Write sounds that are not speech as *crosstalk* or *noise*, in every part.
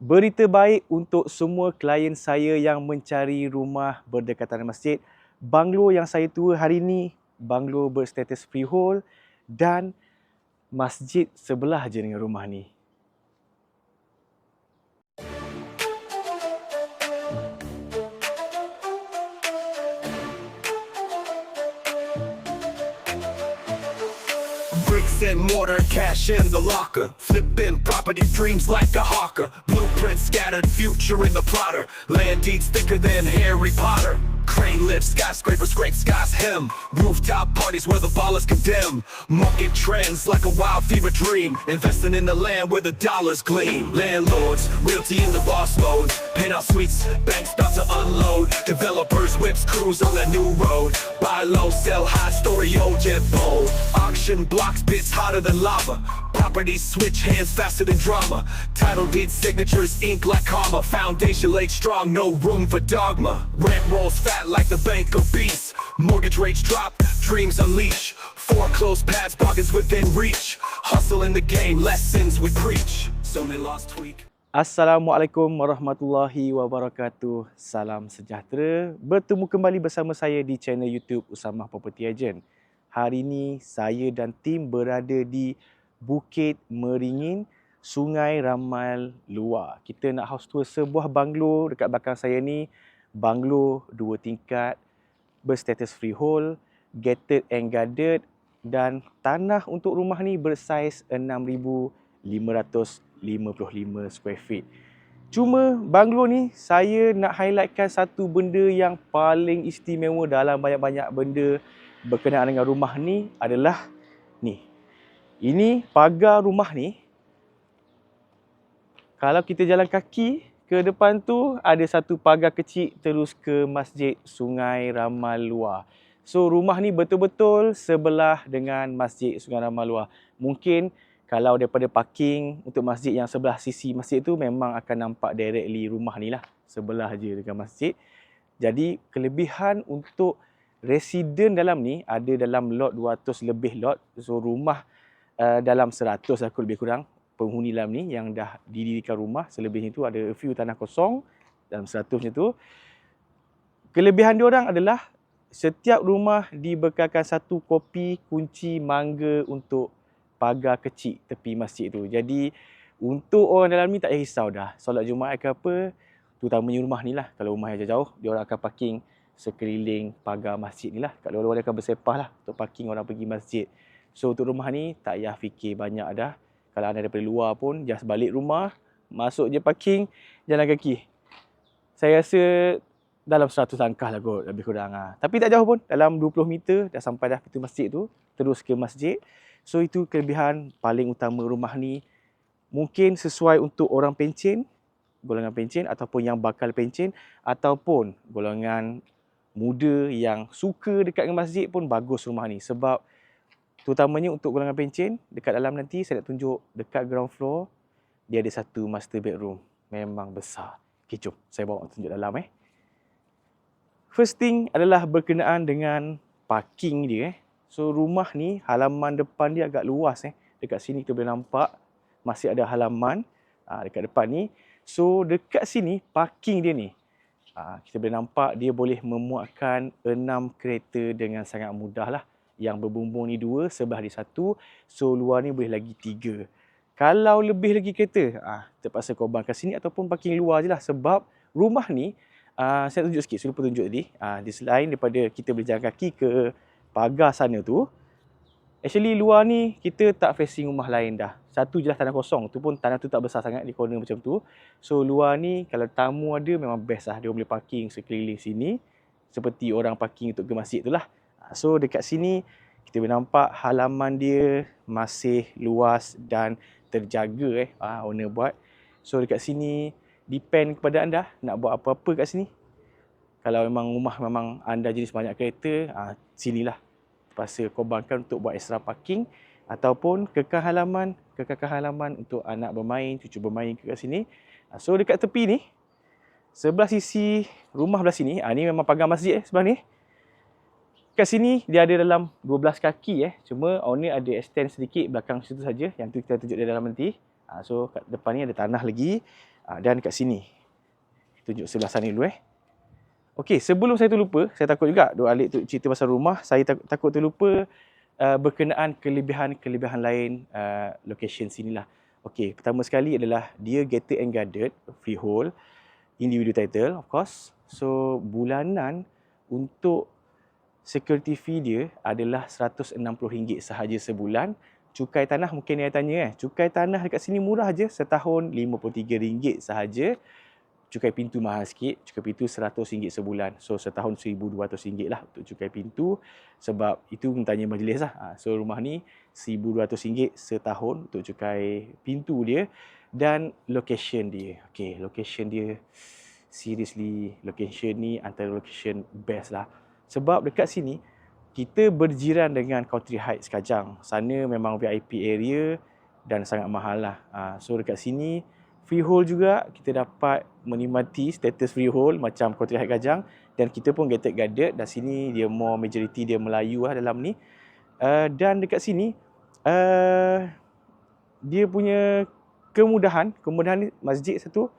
Berita baik untuk semua klien saya yang mencari rumah berdekatan masjid. Banglo yang saya tua hari ini, banglo berstatus freehold dan masjid sebelah je dengan rumah ni. And mortar, cash in the locker. Flipping property dreams like a hawker. Blueprints scattered, future in the plotter. Land deeds thicker than Harry Potter. Crane lifts, skyscraper scrape skies hem. Rooftop parties where the ballers condemn. Market trends like a wild fever dream. Investing in the land where the dollars gleam. Landlords, realty in the boss mode. Penthouse suites, banks start to Developers, whips, cruise on the new road. Buy low, sell high, story old, jet bold. Auction blocks, bits hotter than lava. Properties switch hands faster than drama. Title deed signatures, ink like karma. Foundation laid strong, no room for dogma. Rent rolls fat like the bank of beasts. Mortgage rates drop, dreams unleash. Foreclosed paths, bargains within reach. Hustle in the game, lessons we preach. So they lost tweak. Assalamualaikum warahmatullahi wabarakatuh. Salam sejahtera. Bertemu kembali bersama saya di channel YouTube Usamah Property Agent. Hari ini saya dan tim berada di Bukit Meringin, Sungai Ramal Luar. Kita nak house tour sebuah banglo dekat belakang saya ni. Banglo dua tingkat, berstatus freehold, gated and guarded dan tanah untuk rumah ni bersaiz 6,555 square feet. Cuma banglo ni saya nak highlightkan satu benda yang paling istimewa dalam banyak-banyak benda berkenaan dengan rumah ni adalah ni. Ini pagar rumah ni. Kalau kita jalan kaki ke depan tu ada satu pagar kecil terus ke Masjid Sungai Ramal Luar. So rumah ni betul-betul sebelah dengan Masjid Sungai Ramal Luar. Mungkin kalau daripada parking untuk masjid yang sebelah sisi masjid tu memang akan nampak directly rumah ni lah. Sebelah je dengan masjid. Jadi kelebihan untuk residen dalam ni ada dalam lot 200 lebih lot. So rumah uh, dalam 100 aku lebih kurang penghuni dalam ni yang dah didirikan rumah. Selebihnya tu ada a few tanah kosong dalam 100 macam tu. Kelebihan dia orang adalah setiap rumah dibekalkan satu kopi kunci mangga untuk pagar kecil tepi masjid tu. Jadi untuk orang dalam ni tak payah risau dah. Solat Jumaat ke apa, terutamanya rumah ni lah. Kalau rumah yang jauh-jauh, dia orang akan parking sekeliling pagar masjid ni lah. Kat luar-luar dia akan bersepah lah untuk parking orang pergi masjid. So untuk rumah ni tak payah fikir banyak dah. Kalau anda daripada luar pun, just balik rumah, masuk je parking, jalan kaki. Saya rasa dalam 100 langkah lah kot, lebih kurang. Ha. Tapi tak jauh pun, dalam 20 meter dah sampai dah pintu masjid tu, terus ke masjid. So itu kelebihan paling utama rumah ni. Mungkin sesuai untuk orang pencen, golongan pencen ataupun yang bakal pencen ataupun golongan muda yang suka dekat dengan masjid pun bagus rumah ni sebab terutamanya untuk golongan pencen dekat dalam nanti saya nak tunjuk dekat ground floor dia ada satu master bedroom memang besar. Okay, jom saya bawa tunjuk dalam eh. First thing adalah berkenaan dengan parking dia eh. So rumah ni halaman depan dia agak luas eh. Dekat sini kita boleh nampak masih ada halaman aa, dekat depan ni. So dekat sini parking dia ni. Aa, kita boleh nampak dia boleh memuatkan enam kereta dengan sangat mudah lah. Yang berbumbung ni dua, sebelah dia satu. So luar ni boleh lagi tiga. Kalau lebih lagi kereta, ah, terpaksa korban kat sini ataupun parking luar je lah. Sebab rumah ni, ah, saya tunjuk sikit, saya lupa tunjuk tadi. Ah, di selain daripada kita boleh jalan kaki ke pagar sana tu, actually luar ni kita tak facing rumah lain dah. Satu je lah tanah kosong, tu pun tanah tu tak besar sangat di corner macam tu. So luar ni kalau tamu ada memang best lah. Dia boleh parking sekeliling sini. Seperti orang parking untuk ke masjid tu lah. Ah, So dekat sini kita boleh nampak halaman dia masih luas dan terjaga eh ah, owner buat. So dekat sini depend kepada anda nak buat apa-apa kat sini. Kalau memang rumah memang anda jenis banyak kereta, ah, sinilah terpaksa korbankan untuk buat extra parking ataupun kekal halaman, kekalkan halaman untuk anak bermain, cucu bermain kat sini. Ah, So dekat tepi ni, sebelah sisi rumah belah sini, ah, ni memang pagar masjid eh sebelah ni. Kat sini dia ada dalam 12 kaki eh. Cuma owner ada extend sedikit belakang situ saja. Yang tu kita tunjuk dia dalam nanti. Ha, so kat depan ni ada tanah lagi. Uh, dan dekat sini. Tunjuk sebelah sana dulu eh. Okey, sebelum saya terlupa, saya takut juga Duk Alik tu cerita pasal rumah, saya tak, takut terlupa uh, berkenaan kelebihan-kelebihan lain uh, location sini lah. Okey, pertama sekali adalah dia gated and guarded, freehold, individual title of course. So, bulanan untuk security fee dia adalah RM160 sahaja sebulan. Cukai tanah mungkin dia tanya eh. Cukai tanah dekat sini murah je, setahun RM53 sahaja cukai pintu mahal sikit. Cukai pintu RM100 sebulan. So setahun RM1,200 lah untuk cukai pintu. Sebab itu tanya majlis lah. Ha, so rumah ni RM1,200 setahun untuk cukai pintu dia. Dan location dia. Okay, location dia. Seriously, location ni antara location best lah. Sebab dekat sini, kita berjiran dengan Country Heights Kajang. Sana memang VIP area dan sangat mahal lah. Ha, so dekat sini, freehold juga kita dapat menikmati status freehold macam Kota Rakyat Gajang. Dan kita pun gated guarded dan sini dia more majority dia Melayu lah dalam ni. Uh, dan dekat sini uh, dia punya kemudahan kemudahan ni masjid satu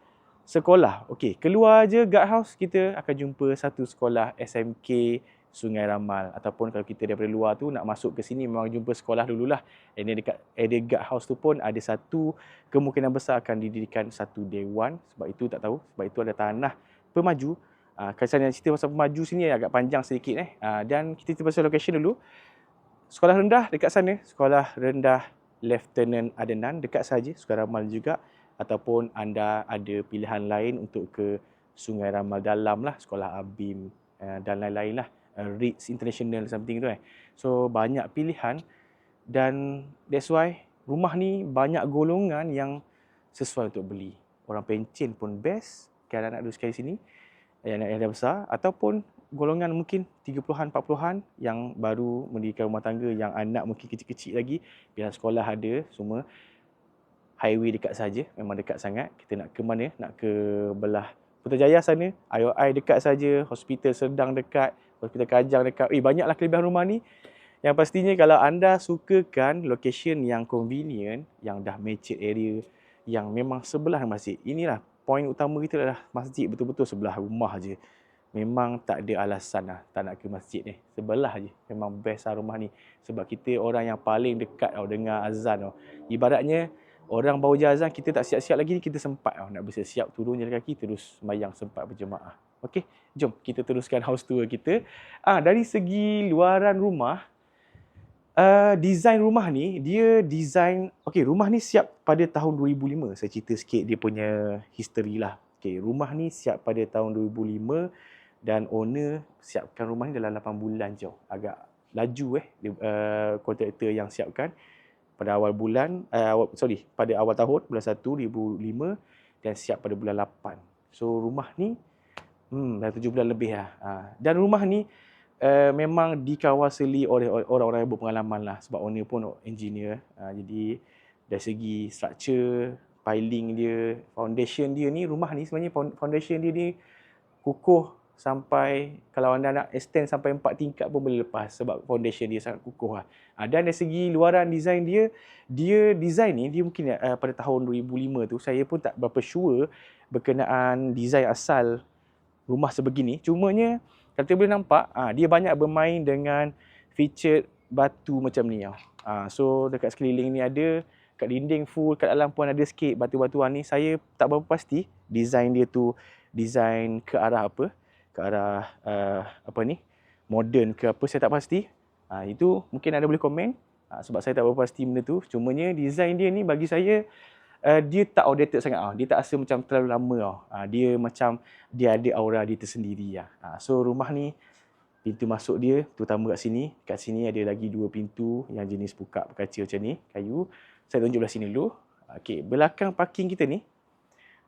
sekolah. Okey keluar je guard house kita akan jumpa satu sekolah SMK Sungai Ramal ataupun kalau kita daripada luar tu nak masuk ke sini memang jumpa sekolah dululah. Then dekat area guard house tu pun ada satu kemungkinan besar akan didirikan satu dewan sebab itu tak tahu sebab itu ada tanah pemaju. Ah uh, kalau cerita pasal pemaju sini agak panjang sedikit eh. Uh, dan kita cerita pasal location dulu. Sekolah rendah dekat sana, sekolah rendah Lieutenant Adenan dekat saja Sungai Ramal juga ataupun anda ada pilihan lain untuk ke Sungai Ramal dalam lah sekolah Abim uh, dan lain-lain lah uh, REITs International something tu eh. So banyak pilihan dan that's why rumah ni banyak golongan yang sesuai untuk beli. Orang pencen pun best kalau anak duduk sekali sini yang yang dah besar ataupun golongan mungkin 30-an 40-an yang baru mendirikan rumah tangga yang anak mungkin kecil-kecil lagi biar sekolah ada semua highway dekat saja memang dekat sangat kita nak ke mana nak ke belah Putrajaya sana IOI dekat saja hospital sedang dekat hospital Kajang dekat. Eh banyaklah kelebihan rumah ni. Yang pastinya kalau anda sukakan location yang convenient, yang dah mature area, yang memang sebelah masjid. Inilah poin utama kita adalah masjid betul-betul sebelah rumah je. Memang tak ada alasan lah tak nak ke masjid ni. Sebelah je. Memang best lah rumah ni. Sebab kita orang yang paling dekat tau dengar azan tau. Ibaratnya orang bawa azan kita tak siap-siap lagi ni kita sempat tau. Nak bersiap turun jalan kaki terus semayang sempat berjemaah. Okey, jom kita teruskan house tour kita. Ah dari segi luaran rumah, uh, design rumah ni dia design okey, rumah ni siap pada tahun 2005. Saya cerita sikit dia punya history lah. Okey, rumah ni siap pada tahun 2005 dan owner siapkan rumah ni dalam 8 bulan je. Agak laju eh uh, kontraktor yang siapkan pada awal bulan uh, sorry pada awal tahun bulan 1 2005 dan siap pada bulan 8. So rumah ni Hmm, dah tujuh bulan lebih lah. Ha. Dan rumah ni uh, memang dikawasili oleh orang-orang yang berpengalaman lah. Sebab owner pun engineer. Ha, jadi dari segi structure, piling dia, foundation dia ni, rumah ni sebenarnya foundation dia ni kukuh sampai kalau anda nak extend sampai empat tingkat pun boleh lepas sebab foundation dia sangat kukuh lah. Ha, dan dari segi luaran design dia, dia design ni dia mungkin uh, pada tahun 2005 tu saya pun tak berapa sure berkenaan design asal rumah sebegini. Cumanya kalau kita boleh nampak, ha, dia banyak bermain dengan feature batu macam ni. Ha, so dekat sekeliling ni ada, kat dinding full, kat dalam pun ada sikit batu-batuan ni. Saya tak berapa pasti design dia tu design ke arah apa. Ke arah uh, apa ni, modern ke apa saya tak pasti. Ha, itu mungkin anda boleh komen. Ha, sebab saya tak berapa pasti benda tu. Cumanya design dia ni bagi saya uh, dia tak outdated sangat ah. Dia tak rasa macam terlalu lama ah. Uh, dia macam dia ada aura dia tersendiri ah. Uh, so rumah ni pintu masuk dia terutama kat sini. Kat sini ada lagi dua pintu yang jenis buka berkaca macam ni, kayu. Saya tunjuk belah sini dulu. Okey, belakang parking kita ni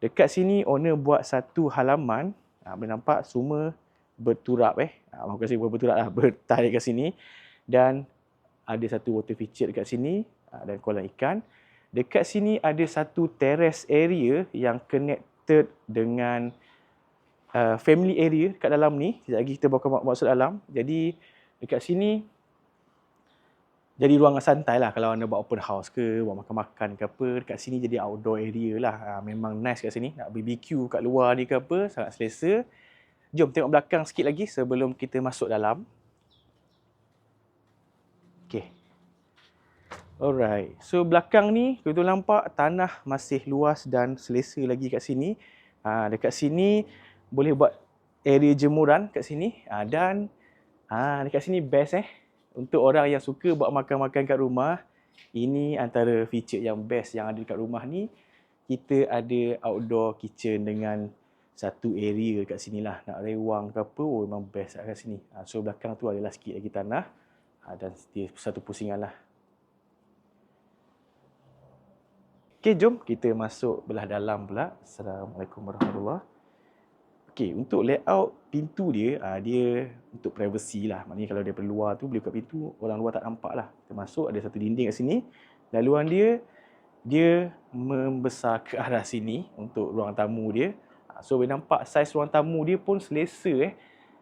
dekat sini owner buat satu halaman. Ah, uh, boleh nampak semua berturap eh. Ah, uh, kasih berturap lah, *laughs* bertarik kat sini dan ada satu water feature dekat sini uh, dan kolam ikan. Dekat sini ada satu terrace area yang connected dengan uh, family area kat dalam ni. Sekejap lagi kita bawa masuk dalam. Jadi dekat sini jadi ruangan santai lah kalau anda buat open house ke, buat makan-makan ke apa. Dekat sini jadi outdoor area lah. Ha, memang nice kat sini. Nak BBQ kat luar ni ke apa, sangat selesa. Jom tengok belakang sikit lagi sebelum kita masuk dalam. Okay. Alright. So belakang ni, kita nampak tanah masih luas dan selesa lagi kat sini. Ha, dekat sini boleh buat area jemuran kat sini. Ha, dan ha, dekat sini best eh untuk orang yang suka buat makan-makan kat rumah, ini antara feature yang best yang ada dekat rumah ni. Kita ada outdoor kitchen dengan satu area dekat sini lah. Nak rewang ke apa, oh memang best kat sini. Ha, so belakang tu adalah sikit lagi tanah ha, dan dia satu pusingan lah. Okay, jom kita masuk belah dalam pula. Assalamualaikum warahmatullahi Okey, untuk layout pintu dia, uh, dia untuk privacy lah. Maknanya kalau dia luar tu, boleh buka pintu, orang luar tak nampak lah. Kita masuk, ada satu dinding kat sini. Laluan dia, dia membesar ke arah sini untuk ruang tamu dia. Uh, so, boleh nampak saiz ruang tamu dia pun selesa eh.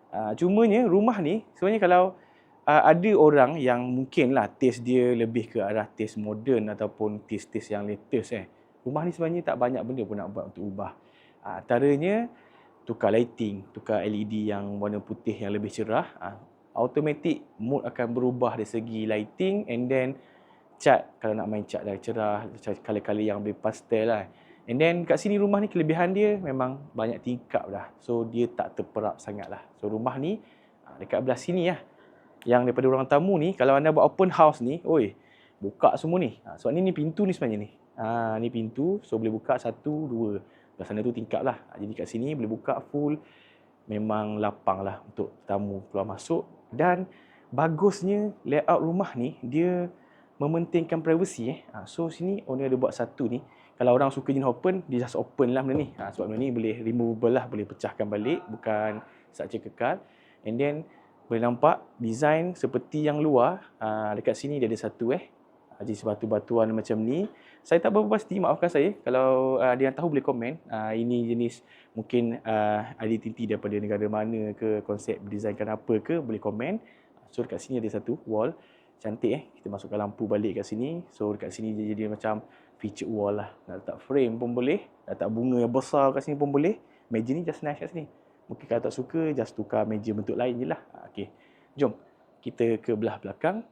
Uh, cumanya, rumah ni, sebenarnya kalau uh, ada orang yang mungkin lah taste dia lebih ke arah taste modern ataupun taste-taste yang latest eh. Rumah ni sebenarnya tak banyak benda pun nak buat untuk ubah. Uh, antaranya, tukar lighting, tukar LED yang warna putih yang lebih cerah, uh, automatic mood akan berubah dari segi lighting and then cat kalau nak main cat dah cerah, color-color yang lebih pastel lah. And then kat sini rumah ni kelebihan dia memang banyak tingkap dah. So dia tak terperap sangat lah. So rumah ni dekat belah sini lah. Yang daripada ruang tamu ni, kalau anda buat open house ni, oi, buka semua ni. Sebab ni ni pintu ni sebenarnya ni. Ha, ni pintu, so boleh buka satu, dua. Belah sana tu tingkap lah. Jadi kat sini boleh buka full. Memang lapang lah untuk tamu keluar masuk. Dan bagusnya layout rumah ni, dia mementingkan privacy. Eh. Ha, so sini owner ada buat satu ni. Kalau orang suka jenis open, dia just open lah benda ni. Ha, sebab benda ni boleh removable lah, boleh pecahkan balik. Bukan saja kekal. And then boleh nampak design seperti yang luar. Ha, dekat sini dia ada satu eh. Jadi sebatu-batuan macam ni. Saya tak berapa pasti, maafkan saya. Kalau uh, ada yang tahu boleh komen. Uh, ini jenis mungkin uh, identiti daripada negara mana ke, konsep desainkan apa ke, boleh komen. So dekat sini ada satu wall. Cantik eh. Kita masukkan lampu balik kat sini. So dekat sini dia jadi macam feature wall lah. Nak letak frame pun boleh. Letak bunga yang besar kat sini pun boleh. Meja ni just nice kat sini. Mungkin kalau tak suka, just tukar meja bentuk lain je lah. Okay. Jom. Kita ke belah belakang.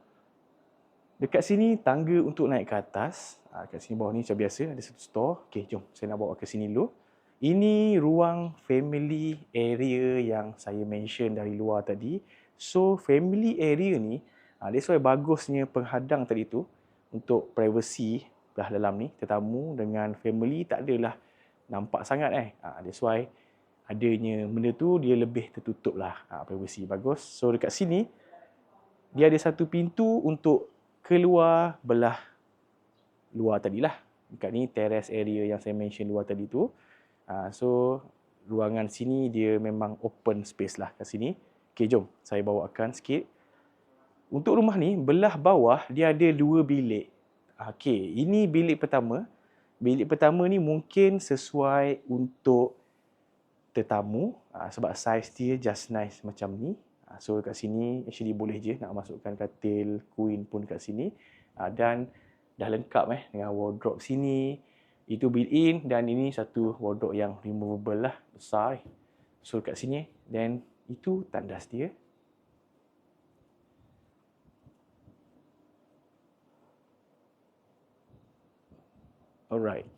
Dekat sini tangga untuk naik ke atas. Ha, kat sini bawah ni macam biasa ada satu store. Okey, jom saya nak bawa ke sini dulu. Ini ruang family area yang saya mention dari luar tadi. So family area ni, ha, that's why bagusnya penghadang tadi tu untuk privacy belah dalam ni. Tetamu dengan family tak adalah nampak sangat eh. Ha, that's why adanya benda tu dia lebih tertutup lah ha, privacy bagus. So dekat sini dia ada satu pintu untuk keluar belah luar tadi lah. Dekat ni terrace area yang saya mention luar tadi tu. Uh, so ruangan sini dia memang open space lah kat sini. Okay jom saya bawakan sikit. Untuk rumah ni belah bawah dia ada dua bilik. Okay ini bilik pertama. Bilik pertama ni mungkin sesuai untuk tetamu. Uh, sebab size dia just nice macam ni. Ah, so kat sini actually boleh je nak masukkan katil queen pun kat sini. Ah, dan dah lengkap eh dengan wardrobe sini. Itu built in dan ini satu wardrobe yang removable lah besar. Eh. So kat sini dan itu tandas dia. Alright.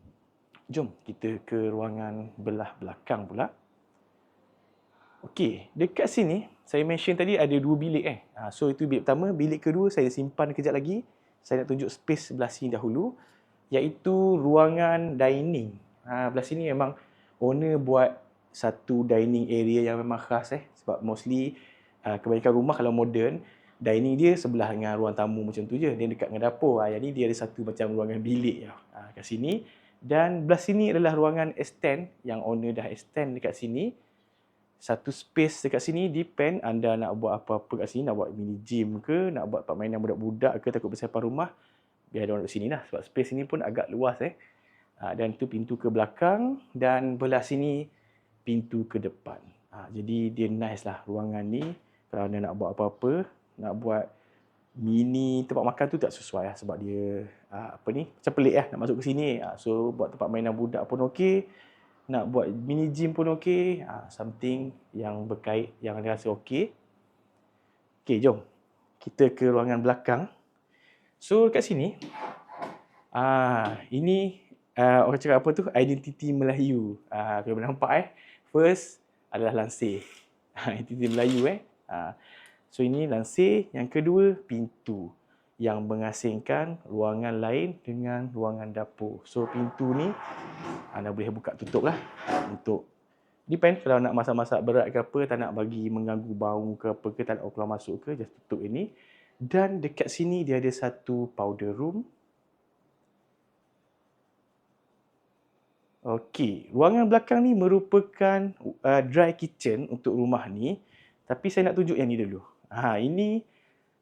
Jom kita ke ruangan belah belakang pula. Okey, dekat sini saya mention tadi ada dua bilik eh. Ha, so itu bilik pertama, bilik kedua saya simpan kejap lagi. Saya nak tunjuk space sebelah sini dahulu iaitu ruangan dining. Ha, belah sini memang owner buat satu dining area yang memang khas eh sebab mostly uh, kebanyakan rumah kalau modern dining dia sebelah dengan ruang tamu macam tu je dia dekat dengan dapur ha, yang ni dia ada satu macam ruangan bilik ya. ha, kat sini dan belah sini adalah ruangan extend yang owner dah extend dekat sini satu space dekat sini depend. Anda nak buat apa-apa kat sini nak buat mini gym ke nak buat permainan budak-budak ke takut bersepah rumah biar ada orang kat sini lah. Sebab space ini pun agak luas eh. Ha, dan tu pintu ke belakang dan belah sini pintu ke depan. Ha, jadi dia nice lah ruangan ni. Kalau anda nak buat apa-apa nak buat mini tempat makan tu tak sesuai lah sebab dia uh, apa ni macam pelik lah nak masuk ke sini. Uh, so buat tempat mainan budak pun okey. Nak buat mini gym pun okey. Uh, something yang berkait yang anda rasa okey. Okey, jom. Kita ke ruangan belakang. So kat sini ah ini uh, orang cakap apa tu identiti Melayu. Ah kalau nampak eh. First adalah lansir. *laughs* identiti Melayu eh. Uh, So ini lansir. Yang kedua, pintu yang mengasingkan ruangan lain dengan ruangan dapur. So pintu ni anda boleh buka tutup lah untuk depend kalau nak masak-masak berat ke apa, tak nak bagi mengganggu bau ke apa ke, tak nak keluar masuk ke, just tutup ini. Dan dekat sini dia ada satu powder room. Okey, ruangan belakang ni merupakan uh, dry kitchen untuk rumah ni. Tapi saya nak tunjuk yang ni dulu. Ha, ini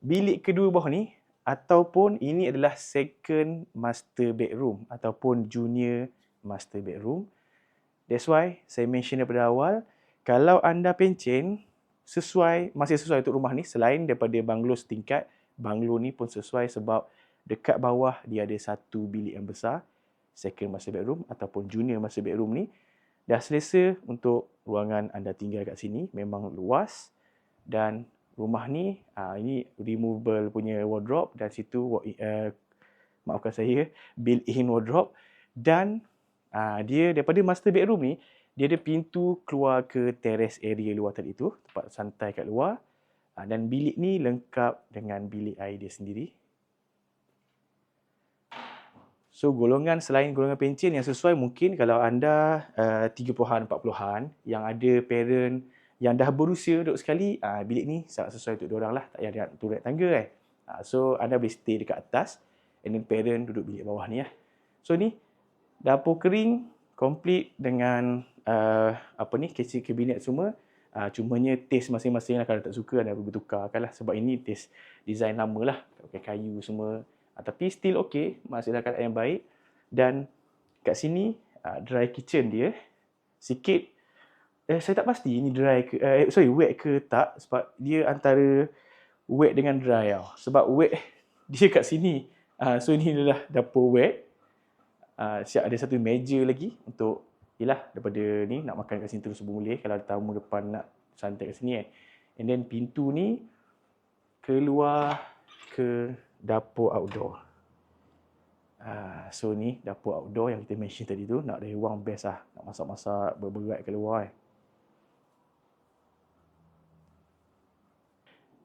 bilik kedua bawah ni ataupun ini adalah second master bedroom ataupun junior master bedroom. That's why saya mention daripada awal, kalau anda pencen sesuai, masih sesuai untuk rumah ni selain daripada banglo setingkat, banglo ni pun sesuai sebab dekat bawah dia ada satu bilik yang besar, second master bedroom ataupun junior master bedroom ni dah selesa untuk ruangan anda tinggal kat sini, memang luas dan rumah ni uh, ini removable punya wardrobe dan situ uh, maafkan saya built-in wardrobe dan uh, dia daripada master bedroom ni dia ada pintu keluar ke terrace area luar tadi tu tempat santai kat luar. Uh, dan bilik ni lengkap dengan bilik air dia sendiri. So golongan selain golongan pencen yang sesuai mungkin kalau anda uh, 30-an 40-an yang ada parent yang dah berusia duduk sekali, uh, bilik ni sangat sesuai untuk diorang lah. Tak payah turun tangga kan. Uh, so, anda boleh stay dekat atas and then parent duduk bilik bawah ni lah. So, ni dapur kering complete dengan uh, apa ni, kecil kabinet semua. Uh, cumanya taste masing-masing lah kalau tak suka anda boleh bertukarkan lah. Sebab ini taste design lama lah. Pakai kayu semua. Uh, tapi still okay. Masih dalam keadaan yang baik. Dan kat sini, uh, dry kitchen dia. Sikit eh, saya tak pasti ini dry ke eh, sorry wet ke tak sebab dia antara wet dengan dry tau. Sebab wet *laughs* dia kat sini. Uh, so ini adalah dapur wet. Uh, siap ada satu meja lagi untuk yalah daripada ni nak makan kat sini terus boleh kalau ada tamu depan nak santai kat sini eh. And then pintu ni keluar ke dapur outdoor. Uh, so ni dapur outdoor yang kita mention tadi tu nak ada ruang best lah nak masak-masak berberat keluar eh.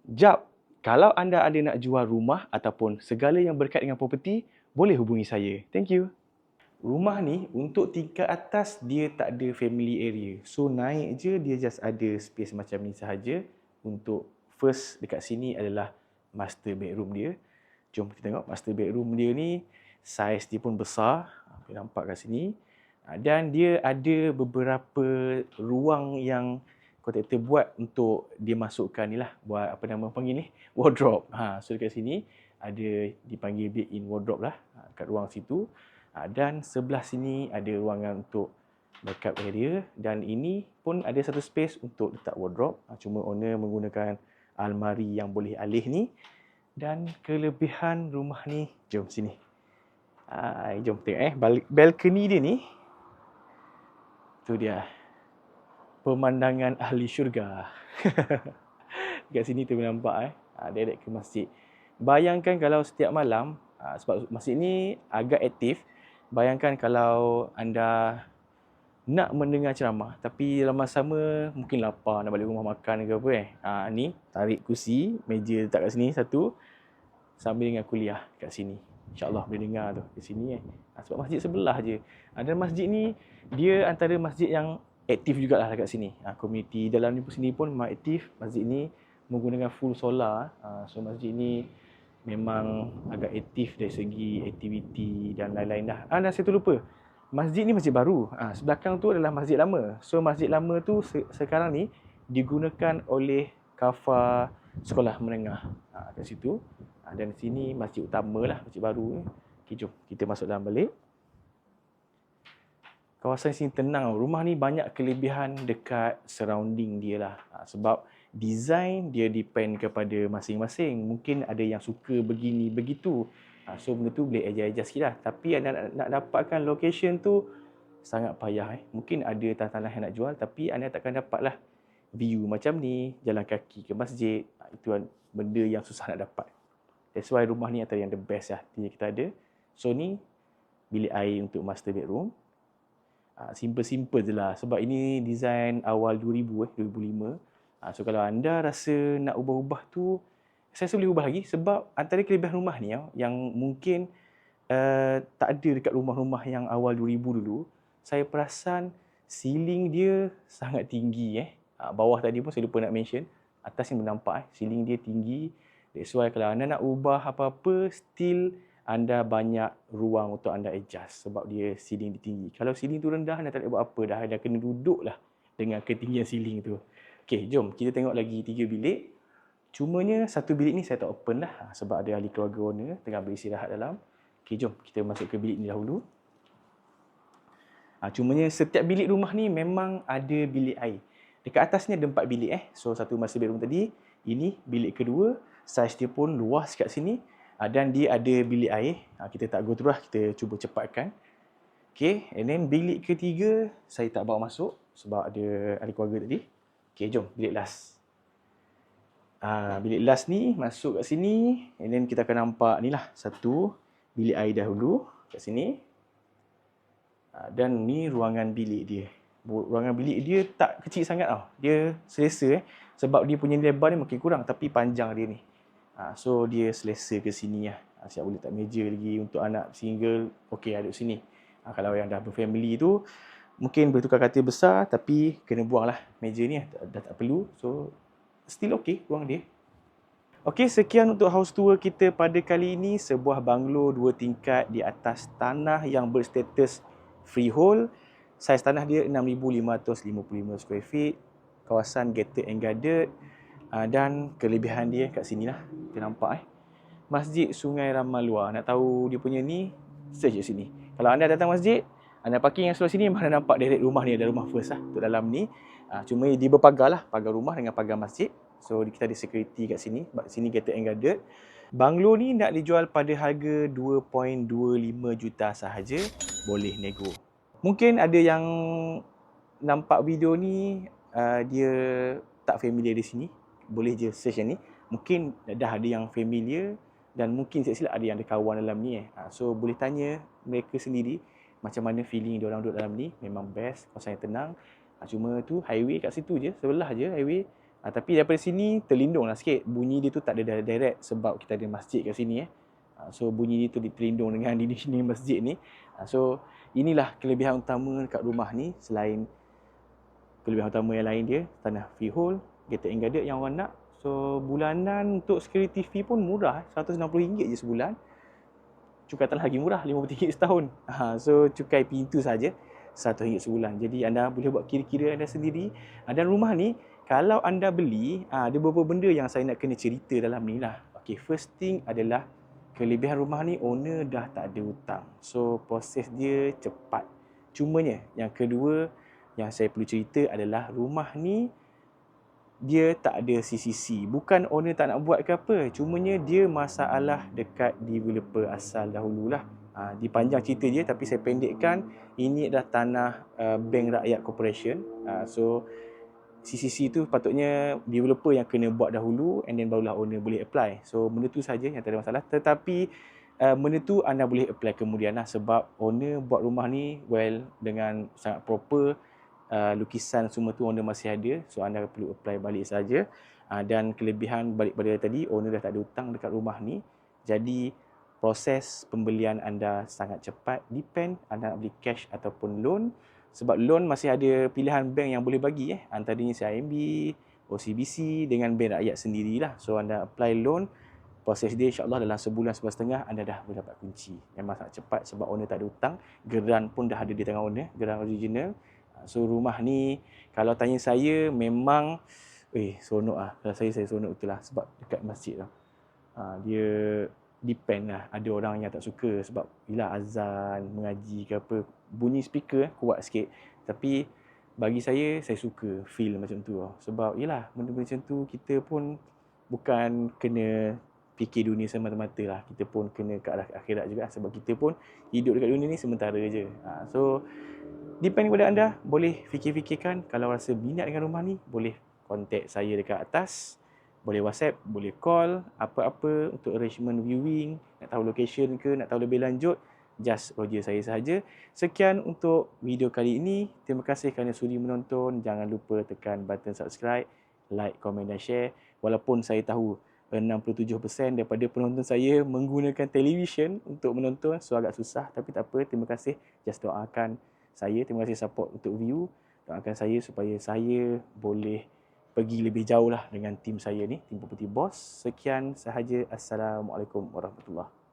Jap, kalau anda ada nak jual rumah ataupun segala yang berkait dengan properti, boleh hubungi saya. Thank you. Rumah ni untuk tingkat atas dia tak ada family area. So naik je dia just ada space macam ni sahaja. Untuk first dekat sini adalah master bedroom dia. Jom kita tengok master bedroom dia ni size dia pun besar. Kita nampak kat sini. Dan dia ada beberapa ruang yang kontraktor buat untuk dia masukkan ni lah buat apa nama panggil ni? *laughs* Wardrobe. Ha so dekat sini ada dipanggil built in wardrobe lah ha, kat ruang situ. Ha, dan sebelah sini ada ruangan untuk backup area. Dan ini pun ada satu space untuk letak wardrobe. Ha, cuma owner menggunakan almari yang boleh alih ni. Dan kelebihan rumah ni jom sini. Ha, jom tengok eh balcony dia ni. Tu dia pemandangan ahli syurga. *laughs* Dekat sini tu nampak eh. Ha, direct ke masjid. Bayangkan kalau setiap malam, ha, sebab masjid ni agak aktif. Bayangkan kalau anda nak mendengar ceramah tapi dalam masa sama mungkin lapar nak balik rumah makan ke apa eh. Ha, ni tarik kursi, meja letak kat sini satu sambil dengan kuliah kat sini. InsyaAllah boleh dengar tu di sini eh. Ha, sebab masjid sebelah je. Ada masjid ni dia antara masjid yang aktif jugalah dekat sini. Ha, komuniti dalam ni sini pun memang aktif. Masjid ni menggunakan full solar. Ha, so masjid ni memang agak aktif dari segi aktiviti dan lain-lain dah. Ah, dan saya terlupa. Masjid ni masjid baru. Ha, sebelakang tu adalah masjid lama. So masjid lama tu se- sekarang ni digunakan oleh kafa sekolah menengah. Ha, kat situ. Ha, dan sini masjid utama lah, masjid baru. Okay, jom kita masuk dalam balik kawasan sini tenang. Rumah ni banyak kelebihan dekat surrounding dia lah. Ha, sebab design dia depend kepada masing-masing. Mungkin ada yang suka begini begitu. Ha, so benda tu boleh adjust-adjust sikit lah. Tapi anda nak, nak dapatkan location tu sangat payah. Eh. Mungkin ada tanah-tanah yang nak jual tapi anda takkan dapat lah view macam ni, jalan kaki ke masjid. Ha, itu benda yang susah nak dapat. That's why rumah ni antara yang the best lah yang kita ada. So ni bilik air untuk master bedroom. Ha, simple-simple je lah sebab ini design awal 2000 eh, 2005. Ha, so kalau anda rasa nak ubah-ubah tu, saya rasa boleh ubah lagi sebab antara kelebihan rumah ni yang mungkin uh, tak ada dekat rumah-rumah yang awal 2000 dulu, saya perasan ceiling dia sangat tinggi eh. Ha, bawah tadi pun saya lupa nak mention, atas ni nampak eh, ceiling dia tinggi. That's why kalau anda nak ubah apa-apa, still anda banyak ruang untuk anda adjust sebab dia ceiling dia tinggi. Kalau ceiling tu rendah, anda tak boleh buat apa dah. Anda kena duduk lah dengan ketinggian ceiling tu. Okay, jom kita tengok lagi tiga bilik. Cumanya satu bilik ni saya tak open lah ha, sebab ada ahli keluarga owner tengah beristirahat dalam. Okey, jom kita masuk ke bilik ni dahulu. Ha, cumanya setiap bilik rumah ni memang ada bilik air. Dekat atas ni ada empat bilik eh. So satu master bedroom tadi, ini bilik kedua, saiz dia pun luas kat sini ha, dan dia ada bilik air. Ha, kita tak go through lah, kita cuba cepatkan. Okay, and then bilik ketiga saya tak bawa masuk sebab ada ahli keluarga tadi. Okay, jom bilik last. Ha, bilik last ni masuk kat sini and then kita akan nampak ni lah satu bilik air dahulu kat sini ha, dan ni ruangan bilik dia ruangan bilik dia tak kecil sangat tau dia selesa eh sebab dia punya lebar ni makin kurang tapi panjang dia ni ha, so dia selesa ke sini lah ha, siap boleh tak meja lagi untuk anak single ok ada sini ha, kalau yang dah berfamily tu mungkin bertukar katil besar tapi kena buang lah meja ni dah, dah tak perlu so still okay ruang dia. Okey, sekian untuk house tour kita pada kali ini. Sebuah banglo dua tingkat di atas tanah yang berstatus freehold. Saiz tanah dia 6,555 square feet. Kawasan gated and guarded. Ah, dan kelebihan dia kat sini lah. Kita nampak eh. Masjid Sungai Ramalua. Nak tahu dia punya ni, search sini. Kalau anda datang masjid, anda parking yang sebelah sini, mana nampak direct rumah ni. Ada rumah first lah. Untuk dalam ni. Ha, cuma dia berpagar lah, pagar rumah dengan pagar masjid. So kita ada security kat sini, sini gated and guarded. Banglo ni nak dijual pada harga 2.25 juta sahaja, boleh nego. Mungkin ada yang nampak video ni uh, dia tak familiar di sini, boleh je search yang ni. Mungkin dah ada yang familiar dan mungkin silap-silap ada yang ada kawan dalam ni eh. Ha, so boleh tanya mereka sendiri macam mana feeling dia orang duduk dalam ni. Memang best, kawasan yang tenang. Ha, cuma tu highway kat situ je, sebelah je highway. Ha, tapi daripada sini terlindung lah sikit. Bunyi dia tu tak ada direct sebab kita ada masjid kat sini eh. Ha, so bunyi dia tu terlindung dengan *laughs* di sini masjid ni. Ha, so inilah kelebihan utama kat rumah ni selain kelebihan utama yang lain dia tanah freehold, and guarded yang orang nak. So bulanan untuk security fee pun murah, RM160 je sebulan. Cukai tanah lagi murah, RM50 setahun. *laughs* Ha, so cukai pintu saja satu ringgit sebulan. Jadi anda boleh buat kira-kira anda sendiri. Ah, dan rumah ni, kalau anda beli, ah, ada beberapa benda yang saya nak kena cerita dalam ni lah. Okay, first thing adalah kelebihan rumah ni, owner dah tak ada hutang. So, proses dia cepat. Cumanya, yang kedua yang saya perlu cerita adalah rumah ni, dia tak ada CCC. Bukan owner tak nak buat ke apa. Cumanya dia masalah dekat developer asal dahululah. Ha, dipanjang cerita je tapi saya pendekkan ini adalah tanah uh, Bank Rakyat Corporation. Uh, so CCC tu patutnya developer yang kena buat dahulu and then barulah owner boleh apply. So benda tu saja yang tak ada masalah. Tetapi uh, benda tu anda boleh apply kemudian lah sebab owner buat rumah ni well dengan sangat proper. Uh, lukisan semua tu owner masih ada. So anda perlu apply balik saja. Uh, dan kelebihan balik pada tadi owner dah tak ada hutang dekat rumah ni. Jadi proses pembelian anda sangat cepat depend anda nak beli cash ataupun loan sebab loan masih ada pilihan bank yang boleh bagi eh antaranya CIMB, OCBC dengan bank rakyat sendirilah so anda apply loan proses dia insyaAllah dalam sebulan sebulan setengah anda dah boleh dapat kunci memang sangat cepat sebab owner tak ada hutang geran pun dah ada di tangan owner geran original so rumah ni kalau tanya saya memang eh seronok lah kalau saya saya seronok betul lah sebab dekat masjid lah. Ha, dia depend lah. Ada orang yang tak suka sebab bila azan mengaji ke apa. Bunyi speaker kuat sikit. Tapi bagi saya saya suka feel macam tu sebab yalah benda-benda macam tu kita pun bukan kena fikir dunia semata-mata lah kita pun kena ke arah akhirat juga sebab kita pun hidup dekat dunia ni sementara je ha, so depend kepada anda boleh fikir-fikirkan kalau rasa minat dengan rumah ni boleh contact saya dekat atas boleh whatsapp boleh call apa-apa untuk arrangement viewing nak tahu location ke nak tahu lebih lanjut just Roger saya sahaja. Sekian untuk video kali ini. Terima kasih kerana sudi menonton. Jangan lupa tekan button subscribe, like, komen dan share. Walaupun saya tahu 67% daripada penonton saya menggunakan televisyen untuk menonton. So agak susah tapi tak apa. Terima kasih. Just doakan saya. Terima kasih support untuk view. Doakan saya supaya saya boleh pergi lebih jauh lah dengan tim saya ni. Tim Property Boss. Sekian sahaja. Assalamualaikum warahmatullahi